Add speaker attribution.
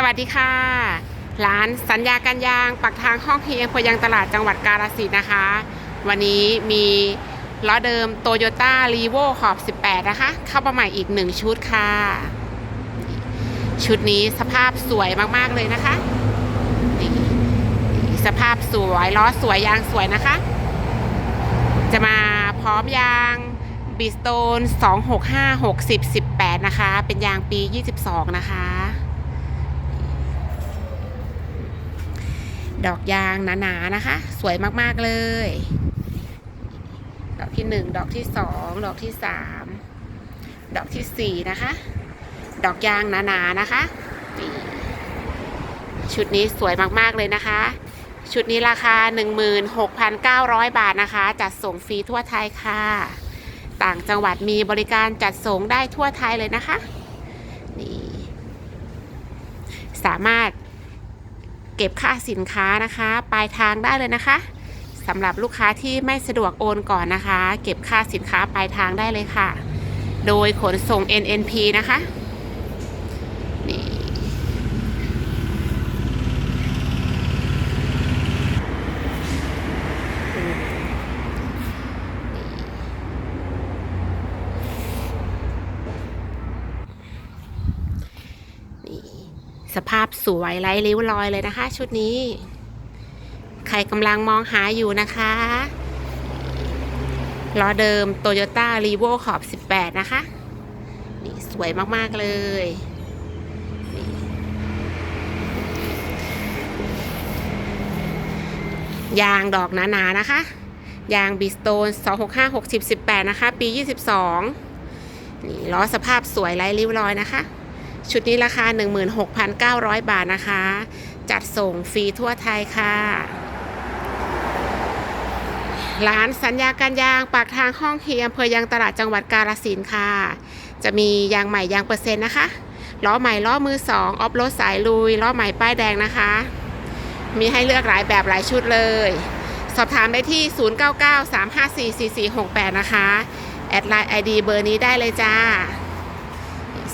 Speaker 1: สวัสดีค่ะ ร้านสัญญากันยางปักทางห้องเฮียงพยังตลาดจังหวัดกาฬสินนะคะ วันนี้มีล้อเดิมโตโยต้ารีโวขอบ 18 นะคะ เข้ามาใหม่อีก 1 ชุดค่ะ ชุดนี้สภาพสวยมากๆเลยนะคะนี่สภาพสวยล้อสวยยางสวยนะคะ จะมาพร้อมยางบิสโตน 265 60 18 นะคะ เป็นยางปี 22 นะคะ ดอกยางหนาๆนะคะ สวยมากๆเลย ดอกที่หนึ่งดอกที่สองดอกที่สามดอกที่สี่นะคะ ดอกยางหนาๆนะคะชุดนี้สวยมากๆเลยนะคะ ชุดนี้ราคา 16,900 บาทนะคะ จัดส่งฟรีทั่วไทยค่ะ ต่างจังหวัดมีบริการจัดส่งได้ทั่วไทยเลยนะคะนี่สามารถ เก็บค่าสินค้านะคะ ปลายทางได้เลยนะคะสำหรับลูกค้าที่ไม่สะดวกโอนก่อนนะคะ เก็บค่าสินค้าปลายทางได้เลยค่ะ โดยขนส่ง NNP นะคะนี่นี่ สภาพสวยไร้ริ้วรอยเลยนะคะ ชุดนี้ ใครกำลังมองหาอยู่นะคะล้อเดิม Toyota r e v o ขอบ 18 นะคะ นี่สวยมาก ๆ เลย ยางดอกหนาๆนะคะ ยางบิสโตน265 60 18 นะคะ ปี 22 นี่ล้อสภาพสวยไร้ริ้วรอยนะคะ ชุดนี้ราคา 16,900 บาทนะคะ จัดส่งฟรีทั่วไทยค่ะ ร้านสัญญาการยางปากทางห้องเฮียอำเภอยางตลาดจังหวัดกาฬสินค่ะ จะมียางใหม่ยางเปอร์เซ็นต์นะคะ ล้อใหม่ล้อมือสองออฟโรดสายลุย ล้อใหม่ป้ายแดงนะคะ มีให้เลือกหลายแบบหลายชุดเลย สอบถามได้ที่ 0993544468 นะคะ แอดไลน์ ID เบอร์นี้ได้เลยจ้า